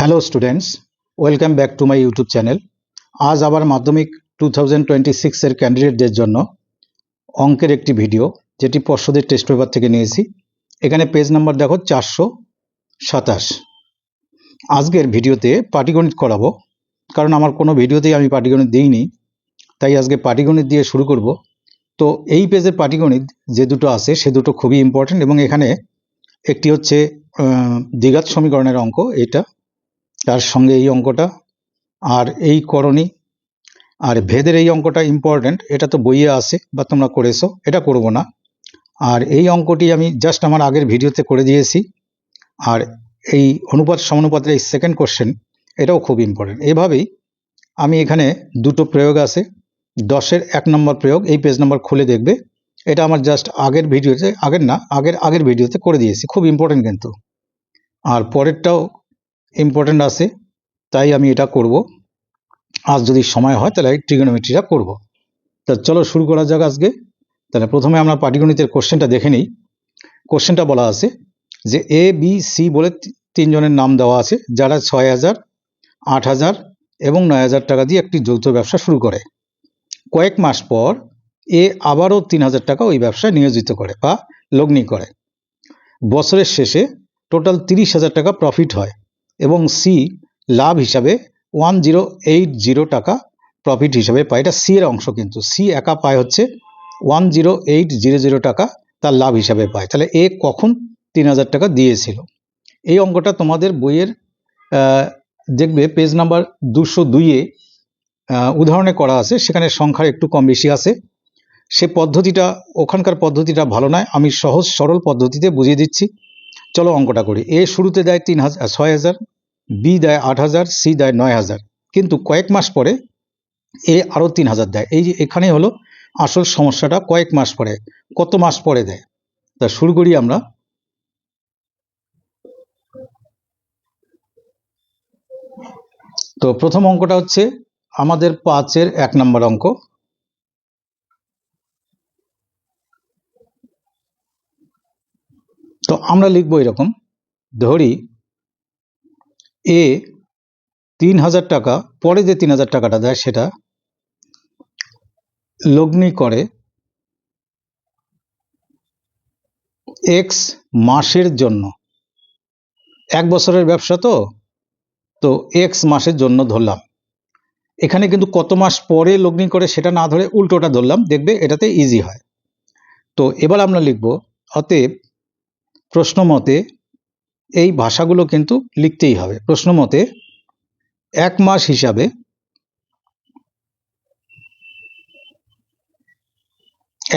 Hello students welcome back to my YouTube channel আজ আবার মাধ্যমিক টু থাউজেন্ড টোয়েন্টি সিক্সের ক্যান্ডিডেটদের জন্য অঙ্কের একটি ভিডিও যেটি পর্ষদের টেস্ট পেপার থেকে নিয়েছি। এখানে পেজ নাম্বার দেখো চারশো সাতাশ। আজকের ভিডিওতে পাটিগণিত করাবো। কারণ আমার কোনো ভিডিওতেই আমি পাটিগণিত দিইনি, তাই আজকে পাটিগণিত দিয়ে শুরু করব। তো এই পেজের পাটিগণিত যে দুটো আছে, সে দুটো খুবই ইম্পর্ট্যান্ট এবং এখানে একটি হচ্ছে দ্বিঘাত সমীকরণের অঙ্ক, এটা তার সঙ্গে এই অঙ্কটা আর এই করণী আর ভেদের এই অঙ্কটা ইম্পর্ট্যান্ট এটা তো বইয়ে আসে বা তোমরা করেছ, এটা করব না। আর এই অঙ্কটি আমি জাস্ট আমার আগের ভিডিওতে করে দিয়েছি। আর এই অনুপাত সমানুপাতের এই সেকেন্ড কোশ্চেন এটাও খুব ইম্পর্ট্যান্ট এভাবেই আমি এখানে দুটো প্রয়োগ আছে, দশের এক নম্বর প্রয়োগ, এই পেজ নাম্বার খুলে দেখবে। এটা আমার জাস্ট আগের ভিডিওতে, আগের না, আগের আগের ভিডিওতে করে দিয়েছি, খুব ইম্পর্ট্যান্ট কিন্তু। আর পরেরটাও ইম্পর্ট্যান্ট আছে, তাই আমি এটা করব। আজ যদি সময় হয়, তাহলে ট্রিগোনোমেট্রিটা করব। তা চলো শুরু করা যাক আজকে। তাহলে প্রথমে আমরা পাটিগণিতের কোশ্চেনটা দেখে নিই। কোশ্চেনটা বলা আছে যে এ বি সি বলে তিনজনের নাম দেওয়া আছে, যারা ছয় হাজার, আট হাজার এবং নয় হাজার টাকা দিয়ে একটি যৌথ ব্যবসা শুরু করে। কয়েক মাস পর এ আবারও তিন হাজার টাকা ওই ব্যবসায় নিয়োজিত করে বা লগ্নি করে। বছরের শেষে টোটাল তিরিশ হাজার টাকা প্রফিট হয়। এবং সি লাভ হিসাবে ওয়ান জিরো এইট জিরো টাকা প্রফিট হিসাবে পায়। এটা সি এর অংশ কিন্তু। সি একা পায় হচ্ছে one zero eight zero zero টাকা তার লাভ হিসাবে পায়। তাহলে এ কখন তিন হাজার টাকা দিয়েছিল? এই অঙ্কটা তোমাদের বইয়ের দেখবে পেজ নাম্বার দুশো দুইয়ে উদাহরণে করা আছে। সেখানে সংখ্যার একটু কম বেশি আছে। সে পদ্ধতিটা, ওখানকার পদ্ধতিটা ভালো নয়। আমি সহজ সরল পদ্ধতিতে বুঝিয়ে দিচ্ছি। চলো অঙ্কটা করি। এ শুরুতে দেয় তিন হাজার ছয় হাজার, বি দেয় আট হাজার, সি দেয় নয় হাজার। কিন্তু কয়েক মাস পরে এ আরও তিন হাজার দেয়। এই যে এখানে হলো আসল সমস্যাটা কয়েক মাস পরে, কত মাস পরে দেয়? তা শুরু করি আমরা। তো প্রথম অঙ্কটা হচ্ছে আমাদের পাঁচের এক নম্বর অঙ্ক। তো আমরা লিখব এরকম, ধরি এ তিন হাজার টাকা, পরে যে তিন হাজার টাকাটা দেয় সেটা লগ্নি করে এক্স মাসের জন্য। এক বছরের ব্যবসা তো? তো এক্স মাসের জন্য ধরলাম। এখানে কিন্তু কত মাস পরে লগ্নি করে সেটা না ধরে উল্টোটা ধরলাম, দেখবে এটাতে ইজি হয়। তো এবার আমরা লিখব, অতএব প্রশ্ন মতে এই ভাষাগুলো কিন্তু লিখতেই হবে। প্রশ্ন মতে এক মাস হিসাবে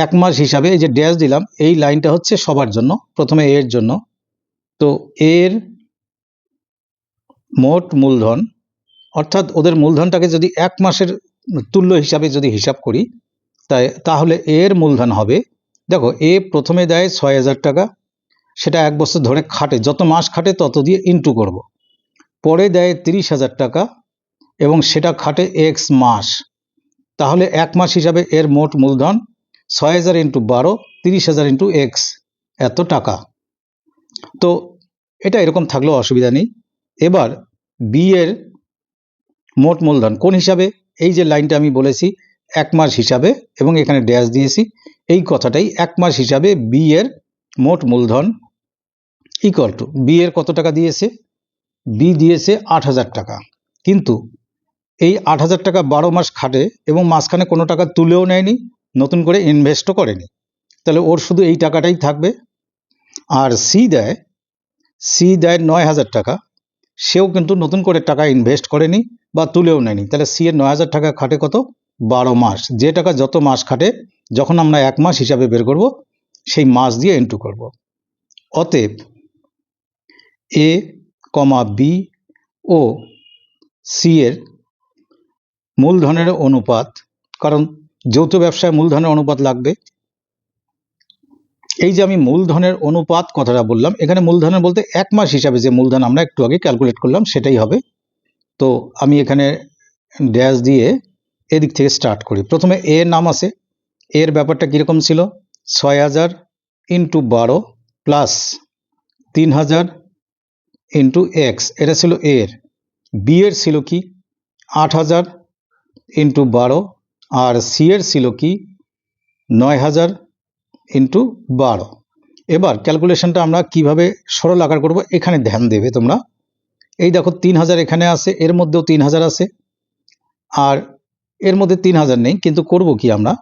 এক মাস হিসাবে এই যে ড্যাশ দিলাম, এই লাইনটা হচ্ছে সবার জন্য, প্রথমে এর জন্য। তো এর মোট মূলধন, অর্থাৎ ওদের মূলধনটাকে যদি এক মাসের তুল্য হিসাবে যদি হিসাব করি, তাই, তাহলে এর মূলধন হবে, দেখো, এ প্রথমে দেয় ছয় হাজার টাকা সেটা এক বছর ধরে খাটে, যত মাস খাটে তত দিয়ে ইনটু করব। পরে দেয় তিরিশ হাজার টাকা এবং সেটা খাটে এক্স মাস। তাহলে এক মাস হিসাবে এর মোট মূলধন ছয় হাজার ইন্টু বারো, তিরিশ হাজার ইন্টু এক্স এত টাকা। তো এটা এরকম থাকলেও অসুবিধা নেই। এবার বি এর মোট মূলধন কোন হিসাবে? এই যে লাইনটা আমি বলেছি, এক মাস হিসাবে এবং এখানে ড্যাশ দিয়েছি, এই কথাটাই এক মাস হিসাবে বি এর মোট মূলধন ইকুয়াল টু বি এর কত টাকা দিয়েছে? বি দিয়েছে আট হাজার টাকা। কিন্তু এই আট হাজার টাকা বারো মাস খাটে এবং মাঝখানে কোনো টাকা তুলেও নেয়নি, নতুন করে ইনভেস্টও করেনি। তাহলে ওর শুধু এই টাকাটাই থাকবে। আর সি দেয় সি দেয় নয় হাজার টাকা। সেও কিন্তু নতুন করে টাকা ইনভেস্ট করেনি বা তুলেও নেয়নি। তাহলে সি এর নয় হাজার টাকা খাটে কত? বারো মাস। যে টাকা যত মাস খাটে, যখন আমরা এক মাস হিসাবে বের করব, সেই মাস দিয়ে এন্টু করব। অতএব এ কমা বি ও সি এর মূলধনের অনুপাত, কারণ যৌথ ব্যবসায় মূলধনের অনুপাত লাগবে। এই যে আমি মূলধনের অনুপাত কথাটা বললাম, এখানে মূলধনের বলতে এক মাস হিসাবে যে মূলধন আমরা একটু আগে ক্যালকুলেট করলাম, সেটাই হবে। তো আমি এখানে ড্যাশ দিয়ে এদিক থেকে স্টার্ট করি। প্রথমে এ এর নাম আছে। এর ব্যাপারটা কীরকম ছিল? ছয় হাজার ইন্টু বারো প্লাস তিন হাজার ইন্টু এক্স এটা ছিল এর। বি এর ছিল কি? আট হাজার ইন্টু বারো। আর সি এর ছিল কি? নয় হাজার ইন্টু বারো। এবার ক্যালকুলেশনটা আমরা কীভাবে সরল আকার করব, এখানে ধ্যান দেবে তোমরা। এই দেখো, তিন হাজার এখানে আছে, এর মধ্যেও তিন হাজার আছে। আর এর মধ্যে তিন হাজার নেই, কিন্তু করব কি আমরা?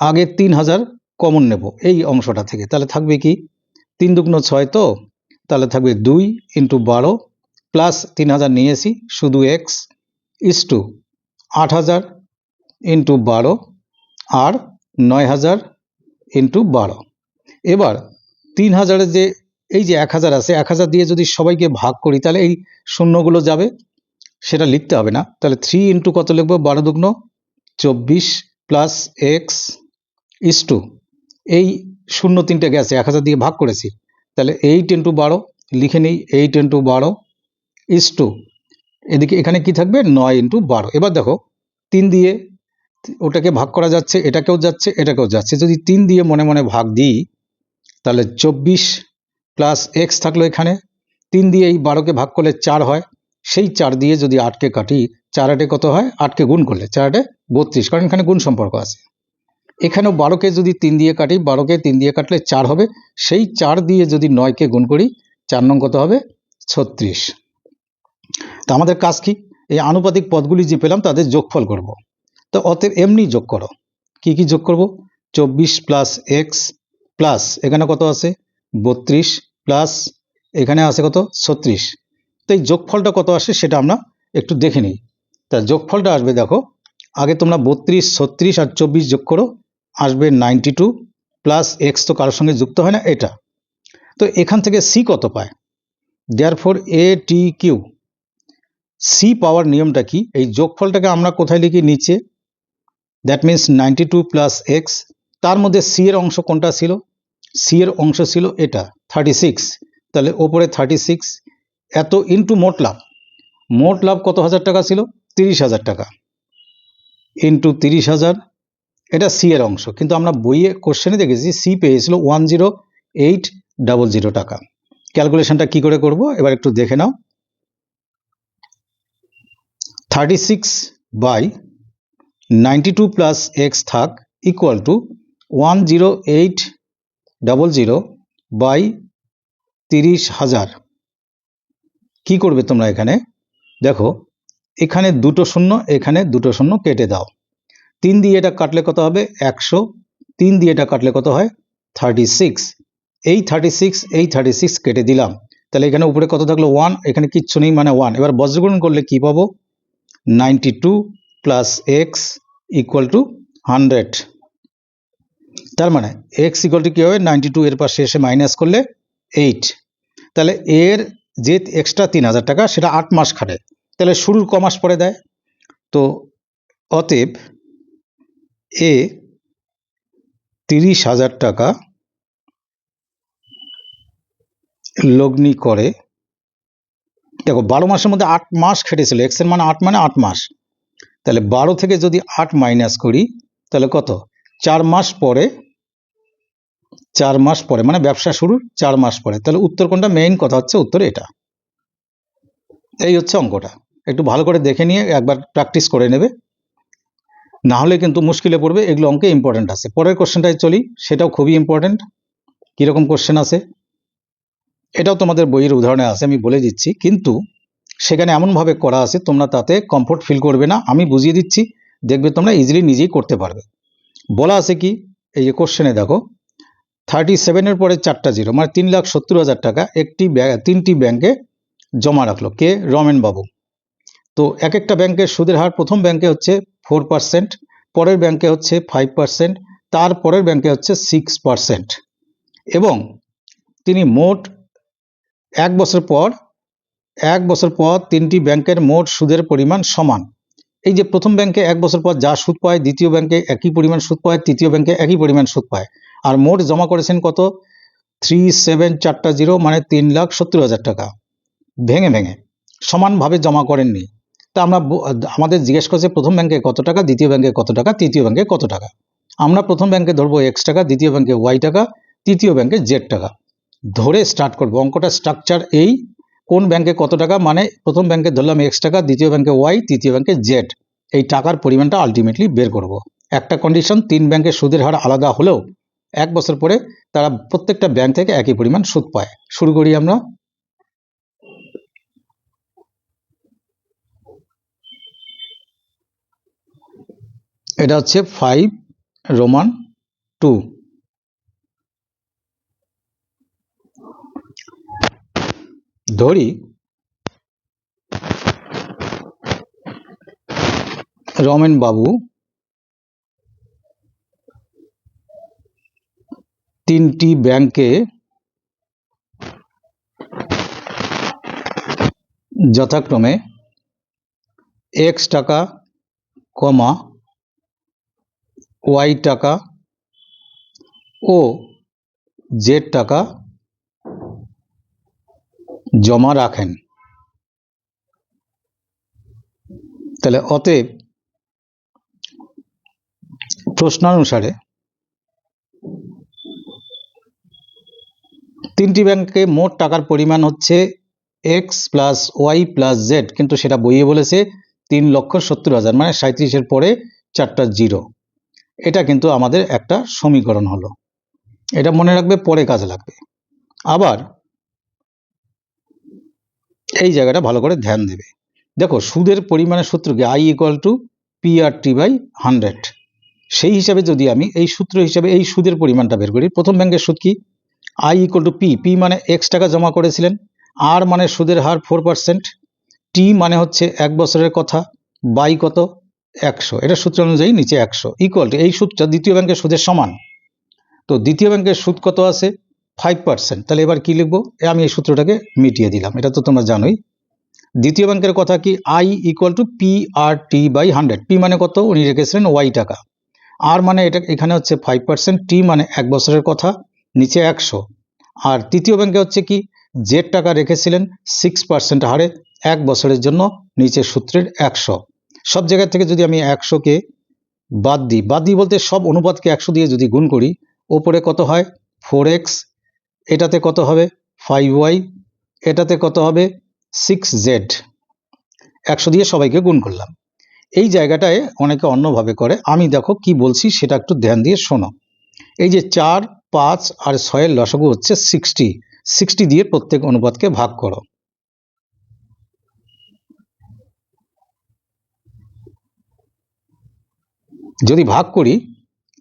আগে তিন হাজার কমন নেব, এই অংশটা থেকে। তাহলে থাকবে কি? তিন দুগুণ ছয় তো তাহলে থাকবে দুই ইন্টু বারো প্লাস তিন হাজার নিয়েছি শুধু এক্স ইস টু আট হাজার ইন্টু বারো আর নয় হাজার ইন্টু বারো। এবার তিন হাজারের যে, এই যে এক হাজার আছে, এক হাজার দিয়ে যদি সবাইকে ভাগ করি, তাহলে এই শূন্যগুলো যাবে, সেটা লিখতে হবে না। তাহলে থ্রি ইন্টু কত লিখব? বারো দুগ্ন চব্বিশ প্লাস এক্স ইস টু এই শূন্য তিনটে গেছে এক হাজার দিয়ে ভাগ করেছি। তাহলে এইট ইন্টু বারো, লিখে নিই এইট ইন্টু বারো ইস টু এদিকে এখানে কি থাকবে? নয় ইন্টু বারো। এবার দেখো, তিন দিয়ে ওটাকে ভাগ করা যাচ্ছে, এটাকেও যাচ্ছে এটাকেও যাচ্ছে। যদি তিন দিয়ে মনে মনে ভাগ দিই, তাহলে চব্বিশ প্লাস এক্স থাকল এখানে। তিন দিয়ে এই বারোকে ভাগ করলে চার হয়। সেই চার দিয়ে যদি আটকে কাটি, চার আটে কত হয়? আটকে গুণ করলে, চার আটে বত্রিশ। কারণ এখানে গুণ সম্পর্ক আছে। এখানেও বারোকে যদি তিন দিয়ে কাটি বারোকে তিন দিয়ে কাটলে চার হবে। সেই চার দিয়ে যদি নয়কে গুণ করি, চার নং কত হবে? ছত্রিশ। তা আমাদের কাজ কি? এই আনুপাতিক পদগুলি যে পেলাম তাদের যোগফল করব। তো অতএব এমনি যোগ করো। কি কি যোগ করব? চব্বিশ প্লাস এক্স প্লাস এখানে কত আছে? বত্রিশ প্লাস এখানে আছে কত? ছত্রিশ। তো এই যোগফলটা কত আসে সেটা আমরা একটু দেখে নিই। তা যোগফলটা আসবে দেখো, আগে তোমরা বত্রিশ, ছত্রিশ আর চব্বিশ যোগ করো। আসবে নাইনটি টু প্লাস এক্স তো কারোর সঙ্গে যুক্ত হয় না, এটা। তো এখান থেকে সি কত পায়? Therefore A T Q C পাওয়ার নিয়মটা কি? এই যোগফলটাকে আমরা কোথায় লিখি? নিচে। That means ninety two plus X তার মধ্যে সি এর অংশ কোনটা ছিল? সি এর অংশ ছিল এটা থার্টি সিক্স তাহলে ওপরে থার্টি সিক্স এত ইন্টু মোট লাভ। মোট লাভ কত হাজার টাকা ছিল? তিরিশ হাজার টাকা। ইন্টু তিরিশ হাজার। এটা সি এর অংশ। কিন্তু আমরা বইয়ে কোশ্চেনে দেখেছি সি পেয়েছিল one zero eight double zero টাকা। ক্যালকুলেশনটা কি করে করব? এবার একটু দেখে নাও। Thirty six by ninety two plus X থাক equal to one zero eight double zero by তিরিশ হাজার কি করবে তোমরা এখানে? দেখো, এখানে দুটো শূন্য, এখানে দুটো শূন্য কেটে দাও। তিন দিয়ে এটা কাটলে কত হবে? একশো। তিন দিয়ে এটা কাটলে কত হয়? থার্টি সিক্স এই থার্টি সিক্স এই থার্টি সিক্স কেটে দিলাম। তাহলে এখানে উপরে কত থাকল? ওয়ান এখানে কিচ্ছু নেই মানে ওয়ান এবার বজ্রগ্রহণ করলে কি পাবো? Ninety two plus X equal to hundred তার মানে এক্স ইকুয়াল টু কী হবে? নাইনটি টু এর পাশে এসে মাইনাস করলে এইট তাহলে এর যে এক্সট্রা তিন হাজার টাকা, সেটা আট মাস খাটে। তাহলে শুরুর ক মাস পরে দেয়? তো অতএব এ তিরিশ হাজার টাকা লগ্নি করে। দেখো, বারো মাসের মধ্যে আট মাস খেটেছিল। এক্সের মানে আট মানে আট মাস। তাহলে বারো থেকে যদি আট মাইনাস করি, তাহলে কত? চার মাস পরে, চার মাস পরে মানে ব্যবসা শুরুর চার মাস পরে। তাহলে উত্তর কোনটা? মেইন কথা হচ্ছে উত্তর এটা। এই হচ্ছে অঙ্কটা। একটু ভালো করে দেখে নিয়ে একবার প্র্যাকটিস করে নেবে। না হলে কিন্তু মুশকিলে পড়বে, এগুলো অঙ্কে ইম্পর্টেন্ট আছে। পরের কোশ্চেনটায় চলি, সেটাও খুবই ইম্পর্টেন্ট কীরকম কোশ্চেন আছে? এটাও তোমাদের বইয়ের উদাহরণে আছে, আমি বলে দিচ্ছি। কিন্তু সেখানে এমনভাবে করা আছে, তোমরা তাতে কমফোর্ট ফিল করবে না, আমি বুঝিয়ে দিচ্ছি, দেখবে তোমরা ইজিলি নিজেই করতে পারবে। বলা আছে কি? এই যে কোশ্চেনে দেখো থার্টি সেভেনের পরে চারটা জিরো মানে তিন লাখ সত্তর হাজার টাকা একটি তিনটি ব্যাংকে জমা রাখল। কে? রমেন বাবু তো এক একটা ব্যাংকের সুদের হার প্রথম ব্যাংকে হচ্ছে ফোর পার্সেন্ট, পরের ব্যাংকে হচ্ছে ফাইভ পার্সেন্ট, তার পরের ব্যাংকে হচ্ছে সিক্স পার্সেন্ট। এবং তিনি মোট এক বছর পর, এক বছর পর তিনটি ব্যাংকের মোট সুদের পরিমাণ সমান। এই যে প্রথম ব্যাংকে এক বছর পর যা সুদ পায়, দ্বিতীয় ব্যাংকে একই পরিমাণ সুদ পায়, তৃতীয় ব্যাংকে একই পরিমাণ সুদ পায়। আর মোট জমা করেছেন কত? থ্রি সেভেন চারটা জিরো মানে তিন লাখ সত্তর হাজার টাকা। ভেঙে ভেঙে। সমানভাবে জমা করেননি। তা আমরা আমাদের জিজ্ঞেস করছে প্রথম ব্যাংকে কত টাকা, দ্বিতীয় ব্যাংকে কত টাকা, তৃতীয় ব্যাংকে কত টাকা। আমরা প্রথম ব্যাংকে ধরবো এক্স টাকা, দ্বিতীয় ব্যাংকে ওয়াই টাকা, তৃতীয় ব্যাংকে জেড টাকা। ধরে স্টার্ট করব। অঙ্কটা স্ট্রাকচার এই, কোন ব্যাংকে কত টাকা মানে প্রথম ব্যাংকে ধরলাম এক্স টাকা, দ্বিতীয় ব্যাংকে ওয়াই তৃতীয় ব্যাংকে জেড এই টাকার পরিমাণটা আলটিমেটলি বের করব। একটা কন্ডিশন তিন ব্যাংকের সুদের হার আলাদা হলেও এক বছর পরে তারা প্রত্যেকটা ব্যাংক থেকে একই পরিমাণ সুদ পায়। শুরু করি আমরা। এটা হচ্ছে ফাইভ রোমান টু ধরি। রমেন বাবু। তিনটি ব্যাংকে যথাক্রমে এক্স টাকা কমা ওয়াই টাকা ও জেড টাকা জমা রাখেন। তাহলে অতএব প্রশ্নানুসারে তিনটি ব্যাংকে মোট টাকার পরিমাণ হচ্ছে X plus Y plus Z, কিন্তু সেটা বইয়ে বলেছে তিন লক্ষ সত্তর হাজার মানে সাঁত্রিশের পরে চারটা জিরো। এটা কিন্তু আমাদের একটা সমীকরণ হলো। এটা মনে রাখবে পরে কাজে লাগবে। আবার এই জায়গাটা ভালো করে ধ্যান দেবে। দেখো, সুদের পরিমাণের সূত্র কি? I equal to P R T by hundred সেই হিসাবে যদি আমি এই সূত্র হিসাবে এই সুদের পরিমাণটা বের করি, প্রথম ব্যাংকের সুদ কি? I equal to P P মানে এক্স টাকা জমা করেছিলেন। আর মানে সুদের হার ফোর পার্সেন্ট টি মানে হচ্ছে এক বছরের কথা। বাই কত? একশো। এটা সূত্র অনুযায়ী নিচে একশো। ইকুয়াল টু এই সুদটা দ্বিতীয় ব্যাংকের সুদের সমান। তো দ্বিতীয় ব্যাংকের সুদ কত আছে? ফাইভ পার্সেন্ট তাহলে এবার কি লিখব? আমি এই সূত্রটাকে মিটিয়ে দিলাম। এটা তো তোমরা জানোই। দ্বিতীয় ব্যাংকের কথা কি? I equal to P R T by hundred P মানে কত? উনি রেখেছিলেন ওয়াই টাকা। আর মানে এটা এখানে হচ্ছে ফাইভ পার্সেন্ট টি মানে এক বছরের কথা। নিচে একশো। আর তৃতীয় ব্যাংকে হচ্ছে কি? জেড টাকা রেখেছিলেন সিক্স পার্সেন্ট হারে। এক বছরের জন্য নিচে সূত্রের একশো। সব জায়গা থেকে যদি আমি একশোকে বাদ দিই বাদ দিই বলতে সব অনুপাতকে একশো দিয়ে যদি গুণ করি, ওপরে কত হয়? ফোর এক্স, এটাতে কত হবে? ফাইভ ওয়াই, এটাতে কত হবে? Six Z. একশো দিয়ে সবাইকে গুণ করলাম। এই জায়গাটায় অনেকে অন্যভাবে করে। আমি দেখো কি বলছি সেটা একটু ধ্যান দিয়ে শোনো। এই যে চার, পাঁচ আর ছয়ের লসাগু হচ্ছে সিক্সটি। সিক্সটি দিয়ে প্রত্যেক অনুপাতকে ভাগ করো। যদি ভাগ করি,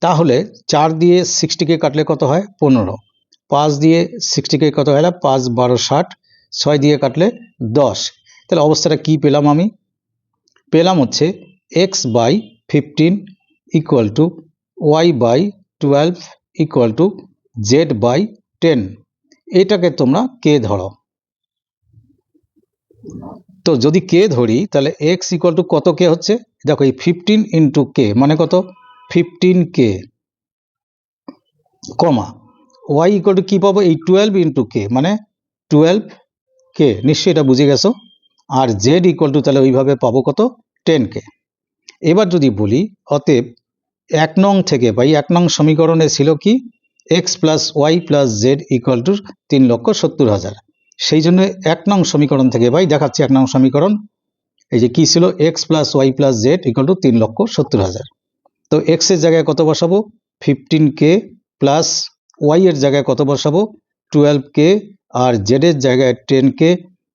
তাহলে চার দিয়ে সিক্সটিকে কাটলে কত হয়? পনেরো। পাঁচ দিয়ে সিক্সটিকে কত হয় পাঁচ, বারো, ষাট। ছয় দিয়ে কাটলে দশ। তাহলে অবস্থাটা কি পেলাম আমি? পেলাম হচ্ছে X by fifteen equal to Y by twelve equal to Z by ten এটাকে তোমরা কে ধরো? তো যদি কে ধরি, তাহলে এক্স ইকুয়াল টু কত কে হচ্ছে? দেখো, এই ফিফটিন ইন্টু কে মানে কত? Fifteen K comma Y equal to কী পাবো? এই টুয়েলভ ইন্টু কে মানে টুয়েলভ কে নিশ্চয়ই এটা বুঝে গেছো? আর জেড ইকুয়াল টু তাহলে ওইভাবে পাবো কত? টেন কে এবার যদি বলি, অতএব এক নং থেকে পাই এক নং সমীকরণে ছিল কি? X plus Y plus Z equal to তিন লক্ষ সত্তর হাজার। সেই জন্য এক নং সমীকরণ থেকে ভাই দেখাচ্ছি এক নং সমীকরণ। এই যে কি ছিল? X plus Y plus Z equal to তিন লক্ষ সত্তর হাজার। তো এক্সের জায়গায় কত বসাবো? ফিফটিন কে প্লাস ওয়াই এর জায়গায় কত বসাবো? টুয়েলভ কে আর জেড এর জায়গায় ten K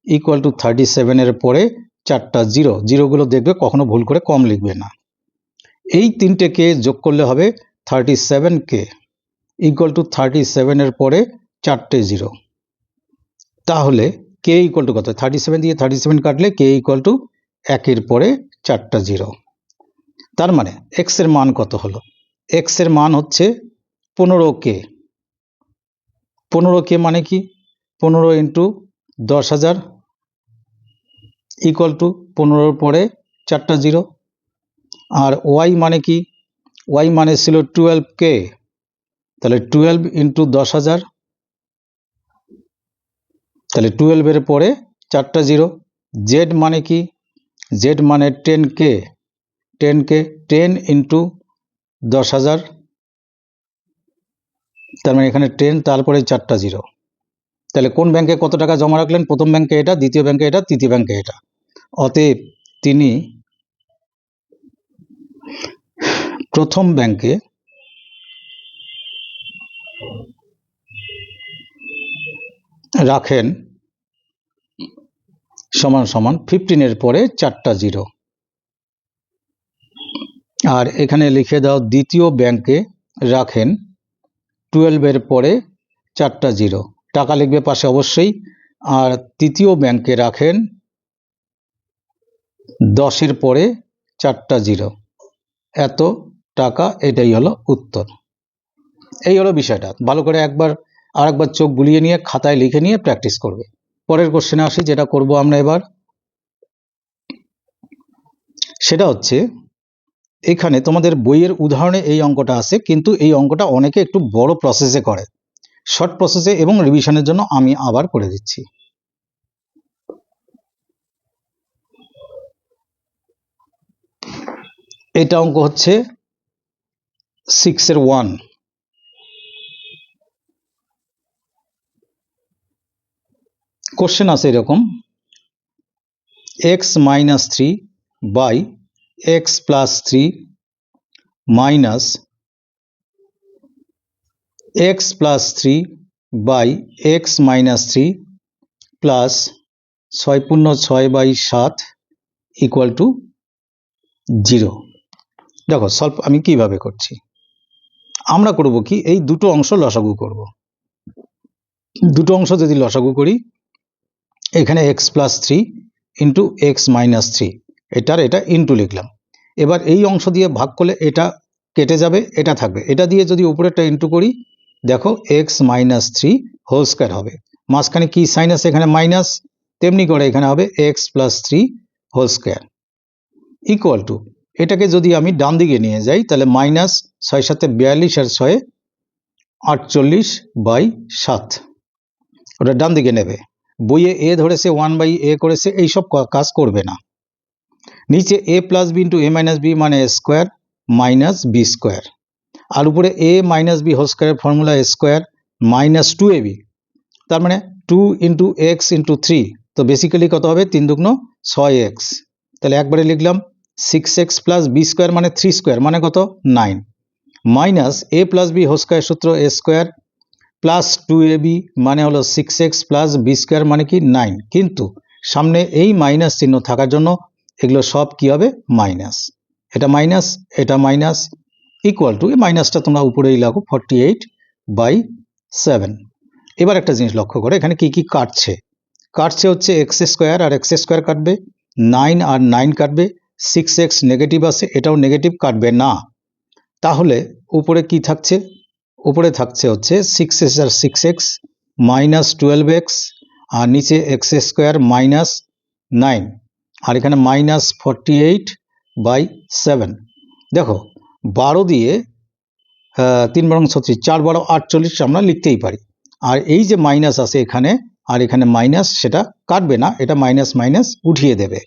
equal to thirty সেভেনের পরে চারটা জিরো জিরোগুলো দেখবে কখনো ভুল করে কম লিখবে না। এই তিনটে কে যোগ করলে হবে thirty seven K equal to thirty সেভেনের পরে চারটে জিরো তাহলে কে ইকুয়াল টু কত? থার্টি সেভেন দিয়ে থার্টি সেভেন কাটলে কে ইকুয়াল টু একের পরে চারটা জিরো তার মানে এক্সের মান কত হলো? এক্সের মান হচ্ছে পনেরো কে পনেরো কে মানে কি? পনেরো ইন্টু দশ হাজার ইকুয়াল টু পনেরোর পরে চারটা জিরো আর ওয়াই মানে কি? ওয়াই মানে ছিল টুয়েলভ কে তাহলে টুয়েলভ ইন্টু দশ হাজার তাহলে টুয়েলভের পরে চারটা জিরো জেড মানে কি? জেড মানে ten K ten K ten into দশ হাজার। তার মানে এখানে টেন তারপরে চারটা জিরো তাহলে কোন ব্যাংকে কত টাকা জমা রাখলেন? প্রথম ব্যাংকে এটা, দ্বিতীয় ব্যাংকে এটা, তৃতীয় ব্যাংকে এটা। অতএব তিনি প্রথম ব্যাংকে রাখেন সমান সমান ফিফটিনের পরে চারটা জিরো আর এখানে লিখে দাও দ্বিতীয় ব্যাংকে রাখেন টুয়েলভের পরে চারটা জিরো টাকা লিখবে পাশে অবশ্যই। আর তৃতীয় ব্যাংকে রাখেন দশের পরে চারটা জিরো এত টাকা, এটাই হলো উত্তর। এই হলো বিষয়টা। ভালো করে একবার আর একবার চোখ বুলিয়ে নিয়ে, খাতায় লিখে নিয়ে প্র্যাকটিস করবে। পরের কোশ্চেনে আসি, যেটা করব আমরা এবার। সেটা হচ্ছে, এখানে তোমাদের বইয়ের উদাহরণে এই অঙ্কটা আছে, কিন্তু এই অঙ্কটা অনেকে একটু বড় প্রসেসে করে। শর্ট প্রসেসে এবং রিভিশনের জন্য আমি আবার করে দিচ্ছি। এটা অঙ্ক হচ্ছে সিক্সের ওয়ান কোশ্চেন আছে এরকম। X minus three by X plus three minus X plus three by X minus three plus ছয় পূর্ণ ছয় বাই সাত ইকুয়াল টু জিরো দেখো সলভ আমি কীভাবে করছি? আমরা করব কি? এই দুটো অংশ লসাগু করব। দুটো অংশ যদি লসাগু করি এখানে X plus three into X minus three এটার এটা ইন্টু লিখলাম। এবার এই অংশ দিয়ে ভাগ করলে এটা কেটে যাবে, এটা থাকবে। এটা দিয়ে যদি উপরেরটা ইন্টু করি, দেখো X minus three whole square হবে। মাঝখানে কি সাইন আছে? এখানে মাইনাস তেমনি করে এখানে হবে X plus three whole square equal to এটাকে যদি আমি ডান দিকে নিয়ে যাই, তাহলে মাইনাস ছয় সাথে বিয়াল্লিশ আর ছয়ে আটচল্লিশ বাই সাত। ওটা ডান দিকে নেবে। বইয়ে এ ধরেছে ওয়ান বাই এ করেছে, এইসব কাজ করবে না। নিচে A plus B into A minus B মানে স্কোয়ার মাইনাস বি স্কোয়ার আর উপরে এ মাইনাস বি হোল স্কোয়ারের formula square minus two A B তার মানে two into X into three তো বেসিক্যালি কত হবে? তিন দুগ্ন ছয় এক্স তাহলে একবারে লিখলাম six X plus B square মানে থ্রি স্কোয়ার মানে কত? Nine minus A plus B whole square সূত্র A square plus two A B মানে হলো six X plus B square মানে কি নাইন কিন্তু সামনে এই মাইনাস চিহ্ন থাকার জন্য এগুলো সব কি হবে? মাইনাস এটা মাইনাস এটা মাইনাস ইকুয়াল টু এই মাইনাসটা তোমরা উপরেই লাগো ফর্টি এইট বাই সেভেন এবার একটা জিনিস লক্ষ্য করো, এখানে কি কি কাটছে? কাটছে হচ্ছে এক্স স্কোয়ার আর এক্স স্কোয়ার কাটবে নাইন আর নাইন কাটবে সিক্স এক্স নেগেটিভ আছে, এটাও নেগেটিভ কাটবে না। তাহলে উপরে কি থাকছে? উপরে থাকছে হচ্ছে সিক্স এক্স আর six X minus twelve X আর নিচে এক্স স্কোয়ার মাইনাস নাইন আর এখানে minus forty eight by seven দেখো, বারো দিয়ে তিন বরং ছত্রিশ, চার বারো আটচল্লিশ আমরা লিখতেই পারি। আর এই যে মাইনাস আছে এখানে, আর এখানে মাইনাস সেটা কাটবে না, এটা মাইনাস মাইনাস উঠিয়ে দেবে।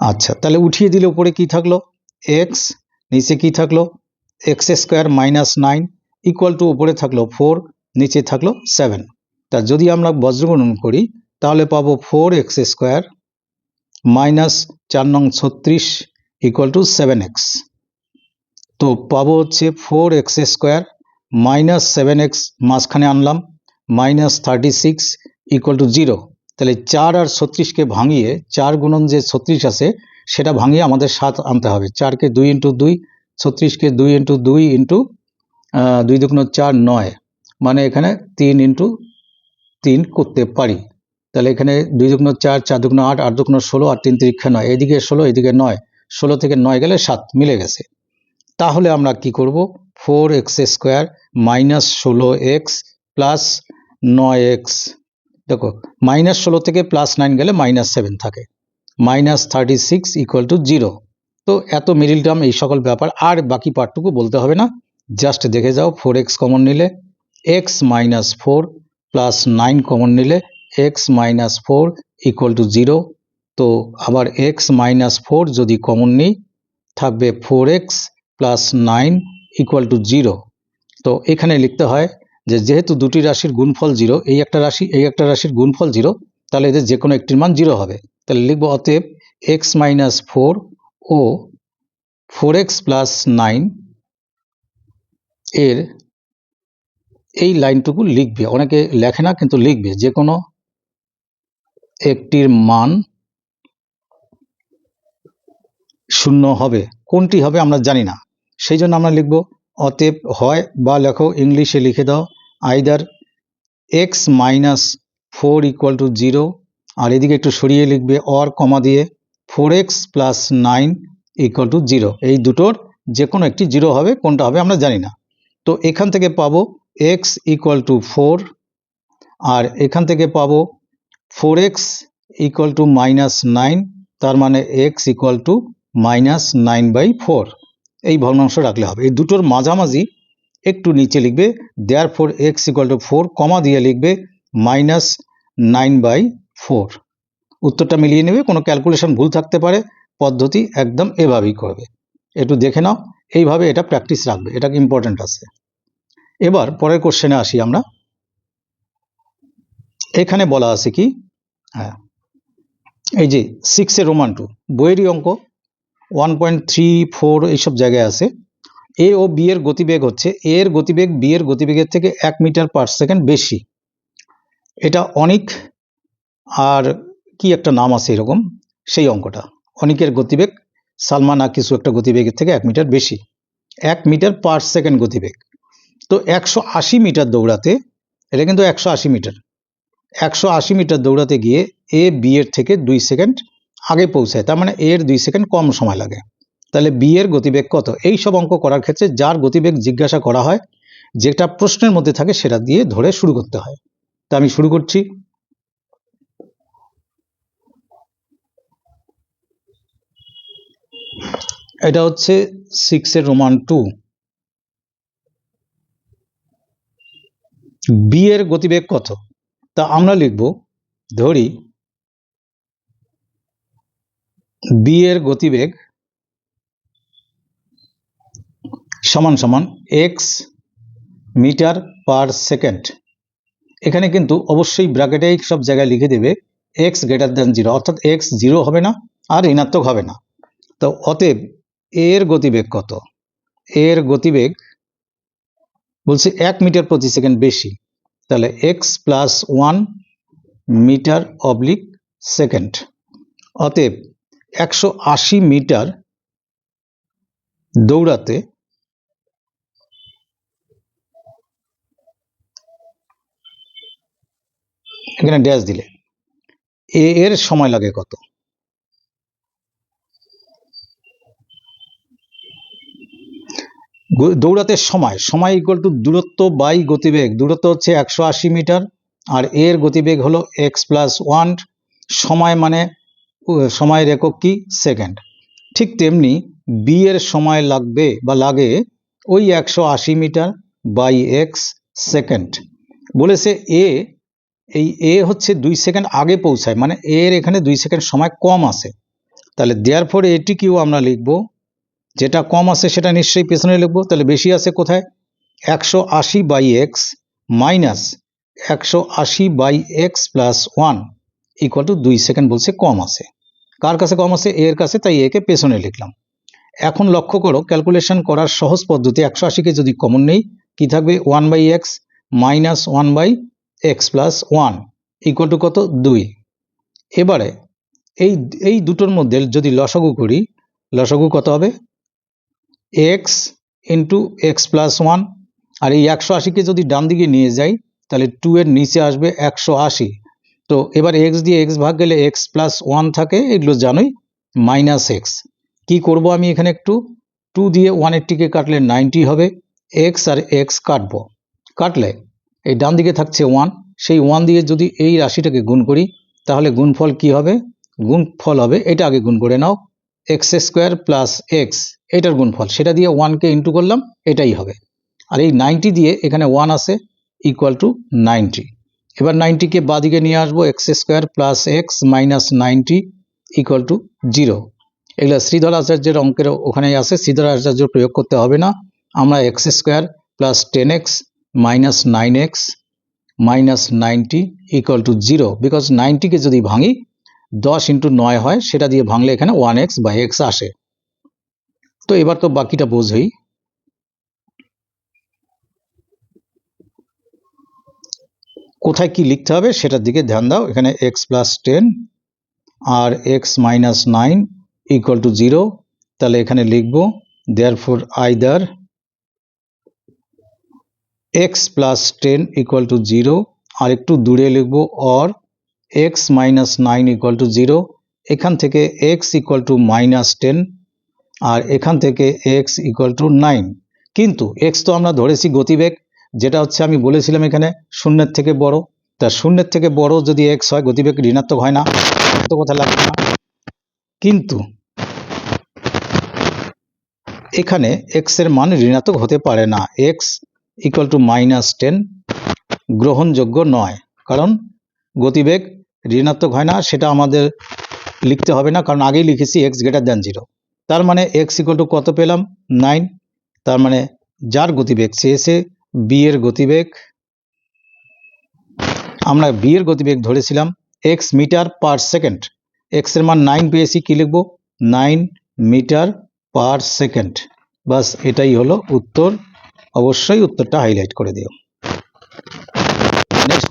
আচ্ছা তাহলে উঠিয়ে দিলে উপরে কি থাকল? এক্স নিচে কি থাকল? X square minus nine equal to উপরে থাকল ফোর নিচে থাকল সেভেন তা যদি আমরা বজ্রগণন করি, তাহলে পাবো ফোর এক্স স্কোয়ার মাইনাস চার নং ছত্রিশ ইকুয়াল টু সেভেন এক্স তো পাবো হচ্ছে four X square minus seven X মাঝখানে আনলাম minus thirty six equal to zero তাহলে চার আর ছত্রিশকে ভাঙিয়ে চার গুণন যে ছত্রিশ আছে, সেটা ভাঙিয়ে আমাদের সাত আনতে হবে। চারকে দুই ইন্টু দুই, ছত্রিশকে দুই ইন্টু দুই ইন্টু দুই দুগুণ চার নয়। মানে এখানে তিন ইন্টু তিন করতে পারি। তাহলে এখানে দুই দুগুণ চার চার দুগুণ আট আট দুগুণ ষোলো, আর তিন তিরিক্ষা নয়। এদিকে ষোলো, এদিকে নয়। ষোলো থেকে নয় গেলে সাত মিলে গেছে। তাহলে আমরা কি করব? ফোর এক্স স্কোয়ার মাইনাস ষোলো এক্স প্লাস নয় এক্স। দেখো, মাইনাস ষোলো থেকে প্লাস নাইন গেলে মাইনাস সেভেন থাকে। Minus thirty six equal to zero. তো এত মিডিল টার্ম এই সকল ব্যাপার আর বাকি পার্টটুকু বলতে হবে না। জাস্ট দেখে যাও ফোর এক্স কমন নিলে X minus four plus nine common নিলে X minus four equal to zero তো আবার এক্স মাইনাস ফোর যদি কমন নিই, থাকবে four X plus nine equal to zero তো এখানে লিখতে হয় যে যেহেতু দুটি রাশির গুণফল জিরো এই একটা রাশি, এই একটা রাশির গুণফল জিরো তাহলে এদের যে কোনো একটির মান জিরো হবে। তাহলে লিখব অতএব এক্স মাইনাস ফোর ও ফোর এক্স প্লাস নাইন এর এই লাইনটুকু লিখবে। অনেকে লেখে না, কিন্তু লিখবে। যে কোনো একটির মান শূন্য হবে। কোনটি হবে আমরা জানি না। সেই জন্য আমরা লিখব, অতএব হয় বা লেখো, ইংলিশে লিখে দাও, either X minus four equal to zero আর এদিকে একটু সরিয়ে লিখবে অর কমা দিয়ে four X plus nine equal to zero এই দুটোর যে কোনো একটি জিরো হবে, কোনটা হবে আমরা জানি না। তো এখান থেকে পাবো এক্স ইকুয়াল টু ফোর আর এখান থেকে পাবো four X equal to minus nine তার মানে X equal to minus nine by four এই ভগ্নাংশ রাখলে হবে। এই দুটোর মাঝামাঝি একটু নিচে লিখবে therefore X equal to four comma দিয়ে লিখবে মাইনাস নাইন বাই ফোর উত্তরটা মিলিয়ে নেবে, কোনো ক্যালকুলেশন ভুল থাকতে পারে, পদ্ধতি একদম এভাবেই করবে। একটু দেখে নাও। এইভাবে এটা প্র্যাকটিস রাখবে, এটা ইম্পর্ট্যান্ট আছে। এবার পরের কোশ্চেনে আসি আমরা। এখানে বলা আছে কি? হ্যাঁ। এই যে সিক্সের রোমান টু বইয়েরই অঙ্ক ওয়ান পয়েন্ট থ্রি ফোর এইসব জায়গায় আছে। এ ও বি এর গতিবেগ হচ্ছে এ এর গতিবেগ বি এর গতিবেগের থেকে এক মিটার পার সেকেন্ড বেশি। এটা অনিক আর কি একটা নাম আছে এরকম, সেই অঙ্কটা। অনিকের গতিবেগ সালমান কিছু একটা গতিবেগের থেকে এক মিটার বেশি, এক মিটার পার সেকেন্ড গতিবেগ। তো একশো আশি মিটার দৌড়াতে, এটা কিন্তু একশো আশি মিটার, একশো আশি মিটার দৌড়াতে গিয়ে এ বি এর থেকে দুই সেকেন্ড আগে পৌঁছায়, তার মানে এর দুই সেকেন্ড কম সময় লাগে। তাহলে বি এর গতিবেগ কত? এই সব অঙ্ক করার ক্ষেত্রে যার গতিবেগ জিজ্ঞাসা করা হয়, যেটা প্রশ্নের মধ্যে থাকে সেটা দিয়ে ধরে শুরু করতে হয়। তা আমি শুরু করছি। এটা হচ্ছে সিক্সের রোমান টু বি এর গতিবেগ কত? তা আমরা লিখব, ধরি বি এর গতিবেগ সমান সমান এক্স মিটার পার সেকেন্ড। এখানে কিন্তু অবশ্যই ব্র্যাকেটে সব জায়গায় লিখে দেবে এক্স গ্রেটার দ্যান জিরো অর্থাৎ এক্স জিরো হবে না আর ঋণাত্মক হবে না। তো অতএব এর গতিবেগ কত? এর গতিবেগ বলছে এক মিটার প্রতি সেকেন্ড বেশি। তাহলে X plus one metre oblique second অতএব একশো আশি মিটার দৌড়াতে এখানে ড্যাশ দিলে। এ এর সময় লাগে কত? দৌড়াতে সময়। সময় ইকুয়াল টু দূরত্ব বাই গতিবেগ। দূরত্ব হচ্ছে একশো আশি মিটার আর এর গতিবেগ হলো এক্স প্লাস ওয়ান সময় মানে সময়ের একক কি? সেকেন্ড ঠিক তেমনি বি এর সময় লাগবে বা লাগে ওই একশো আশি মিটার বাই এক্স সেকেন্ড বলেছে এ এই এ হচ্ছে দুই সেকেন্ড আগে পৌঁছায় মানে এর এখানে দুই সেকেন্ড সময় কম আছে। তাহলে দেয়ার ফলে এটিকেও আমরা লিখব যেটা কম আছে সেটা নিশ্চয়ই পেছনে লিখব, তাহলে বেশি আছে কোথায়? একশো আশি বাই এক্স মাইনাস একশো আশি by X plus one equal to দুই সেকেন্ড বলছে কম আছে। কার কাছে কম আছে? এর কাছে, তাই একে পেছনে লিখলাম। এখন লক্ষ্য করো ক্যালকুলেশন করার সহজ পদ্ধতি একশো আশিকে যদি কমন নেই, কি থাকবে? One by X minus one by X plus one equal to কত? দুই। এবারে, এই এই দুটোর মধ্যে যদি লসাগু করি, লসাগু কত হবে? X into X plus one আর এই একশো আশিকে যদি ডান দিকে নিয়ে যাই, তাহলে টু এর নিচে আসবে একশো আশি। তো এবার এক্স দিয়ে এক্স ভাগ গেলে এক্স প্লাস ওয়ান থাকে, এগুলো জানোই মাইনাস এক্স কী করব আমি এখানে একটু? টু দিয়ে ওয়ানের টিকে কাটলে নাইনটি হবে এক্স আর এক্স কাটবো। কাটলে এই ডান দিকে থাকছে ওয়ান সেই ওয়ান দিয়ে যদি এই রাশিটাকে গুণ করি, তাহলে গুণফল কি হবে? গুণফল হবে, এটা আগে গুণ করে নাও। এক্স স্কোয়ার প্লাস এক্স এটার গুণফল। সেটা দিয়ে ওয়ানকে ইন্টু করলাম, এটাই হবে। আর এই নাইনটি দিয়ে এখানে ওয়ান আসে ইকুয়াল টু নাইনটি এবার নাইনটিকে বাদিকে নিয়ে আসব, X square plus X minus ninety equal to zero এগুলো শ্রীধর আচার্যের অঙ্কের ওখানেই আছে, শ্রীধর আচার্য প্রয়োগ করতে হবে না। আমরা X square plus ten X minus nine X minus ninety equal to zero because নাইনটিকে যদি ভাঙি দশ ইন্টু নয় হয়, সেটা দিয়ে ভাঙলে এখানে ওয়ান এক্স বাই এক্স আসে। তো এবার তো বাকিটা বোঝই কোথায় কি লিখতে হবে সেটার দিকে ধ্যান দাও। এখানে x plus ten R X minus nine equal to zero তাহলে এখানে লিখব therefore either X plus ten equal to zero আর একটু দূরে লিখব or X minus nine equal to zero এখান থেকে X equal to minus ten আর এখান থেকে এক্স ইকুয়াল টু নাইন কিন্তু এক্স তো আমরা ধরেছি গতিবেগ, যেটা হচ্ছে আমি বলেছিলাম এখানে শূন্যের থেকে বড়। তা শূন্যের থেকে বড় যদি এক্স হয়, গতিবেগ ঋণাত্মক হয় না তো কথা লাগবে না। কিন্তু এখানে এক্সের মান ঋণাত্মক হতে পারে না। X equal to minus ten গ্রহণযোগ্য নয়। কারণ গতিবেগ ঋণাত্মক হয় না, সেটা আমাদের লিখতে হবে না, কারণ আগেই লিখেছি এক্স গ্রেটার দ্যান জিরো তার মানে এক্স ইকুয়াল টু কত পেলাম? নাইন তার মানে যার গতিবেগ? চেয়েছে বি এর গতিবেগ। আমরা বি এর গতিবেগ ধরেছিলাম এক্স মিটার পার সেকেন্ড এক্সের মান নাইন পেয়েছি, কি লিখব? নাইন মিটার পার সেকেন্ড বাস এটাই হলো উত্তর। অবশ্যই উত্তরটা হাইলাইট করে দিও।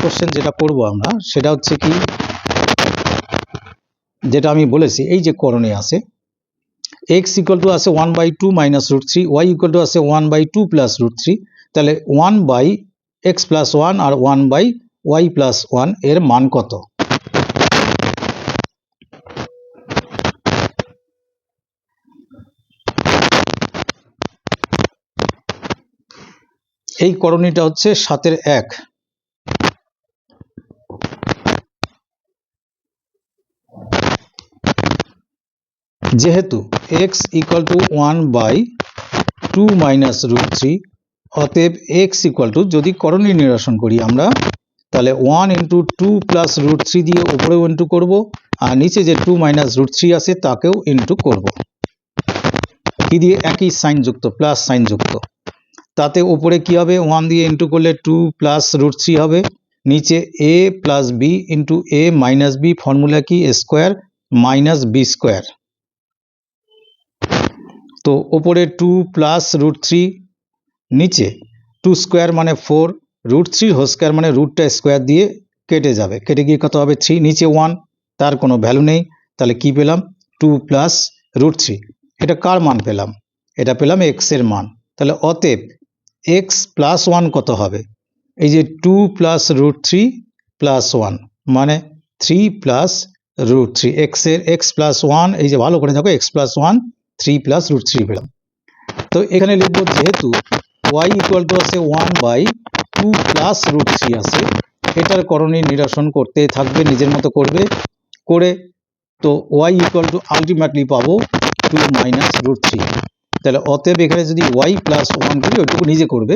কোশ্চেন যেটা করব আমরা, সেটা হচ্ছে কি, যেটা আমি বলেছি, এই যে করণে আছে এক্স ইকুয়াল টু আছে one by two minus root three Y equal to আছে one by two plus root three তাহলে one by X plus one R one by Y plus ওয়ানের মান কত? এই করণীটা হচ্ছে সাতের এক। যেহেতু X equal to one by two minus root three অতএব এক্স ইকুয়াল টু যদি করণী নিরসন করি আমরা, তাহলে one into two plus root three দিয়ে উপরেও ইন্টু করব, আর নিচে যে টু মাইনাস রুট থ্রি আছে তাকেও ইন্টু করব। কি দিয়ে? একই সাইন যুক্ত প্লাস সাইন যুক্ত। তাতে উপরে কি হবে? ওয়ান দিয়ে ইন্টু করলে টু প্লাস রুট থ্রি হবে। নিচে A plus B into A minus B formula কি? স্কোয়ার মাইনাস বি স্কোয়ার তো ওপরে টু প্লাস রুট থ্রি নিচে টু স্কোয়ার মানে four root three whole square মানে রুটটা স্কোয়ার দিয়ে কেটে যাবে। কেটে গিয়ে কত হবে? থ্রি নিচে ওয়ান তার কোনো ভ্যালু নেই। তাহলে কি পেলাম? টু প্লাস রুট থ্রি এটা কার মান পেলাম? এটা পেলাম এক্সের মান। তাহলে অতএব এক্স প্লাস ওয়ান কত হবে? এই যে two plus root three plus one মানে থ্রি প্লাস রুট থ্রি এক্সের এক্স প্লাস ওয়ান এই যে ভালো করে দেখো X plus one three plus root three পেলাম তো এখানে লিখব যেহেতু ওয়াই ইকুয়াল টু আছে one by two plus root three আছে, এটার করণী নিরসন করতে থাকবে, নিজের মতো করবে। করে তো ওয়াই ইকুয়াল টু আলটিমেটলি পাবো টু মাইনাস রুট থ্রি তাহলে অতএব এখানে যদি ওয়াই প্লাস ওয়ান করি, ওইটুকু নিজে করবে।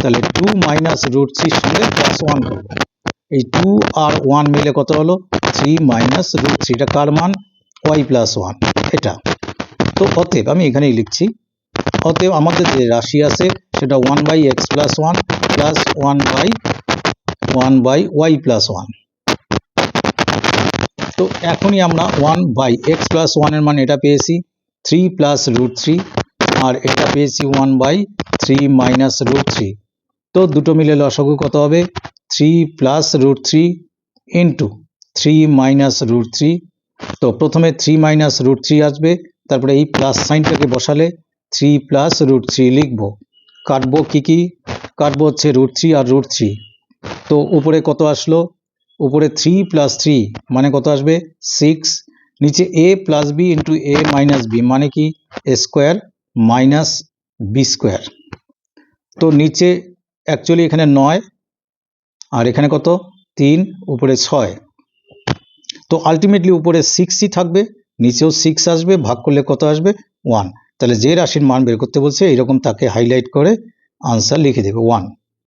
তাহলে টু মাইনাস রুট থ্রির সঙ্গে প্লাস ওয়ান করব। এই টু আর ওয়ান মিলে কত হলো? থ্রি মাইনাস রুট থ্রিটা কার মান? ওয়াই প্লাস ওয়ান এটা। তো অতএব আমি এখানেই লিখছি, অতএব আমাদের যে রাশি আছে সেটা one by X plus one plus one by one by Y plus one তো এখনই আমরা ওয়ান বাই এক্স প্লাস ওয়ানের মান এটা পেয়েছি থ্রি প্লাস রুট থ্রি আর এটা পেয়েছি one by three minus root three তো দুটো মিলে লসাগু কত হবে? Three plus root three into three minus root three তো প্রথমে থ্রি মাইনাস রুট থ্রি আসবে তারপরে এই প্লাস সাইনটাকে বসালে থ্রি প্লাস রুট থ্রি লিখব। কাটবো কী কী? কাটবো হচ্ছে রুট থ্রি আর রুট থ্রি তো উপরে কত আসলো? উপরে থ্রি প্লাস থ্রি মানে কত আসবে? সিক্স নিচে A plus B into A minus B মানে কি? A square minus B square তো নিচে অ্যাকচুয়ালি এখানে নয় আর এখানে কত? তিন, উপরে ছয়। তো আলটিমেটলি উপরে সিক্সই থাকবে। নিচেও সিক্স আসবে, ভাগ করলে কত আসবে? ওয়ান তাহলে যে রাশির মান বের করতে বলছে এরকম তাকে হাইলাইট করে আনসার লিখে দেবে ওয়ান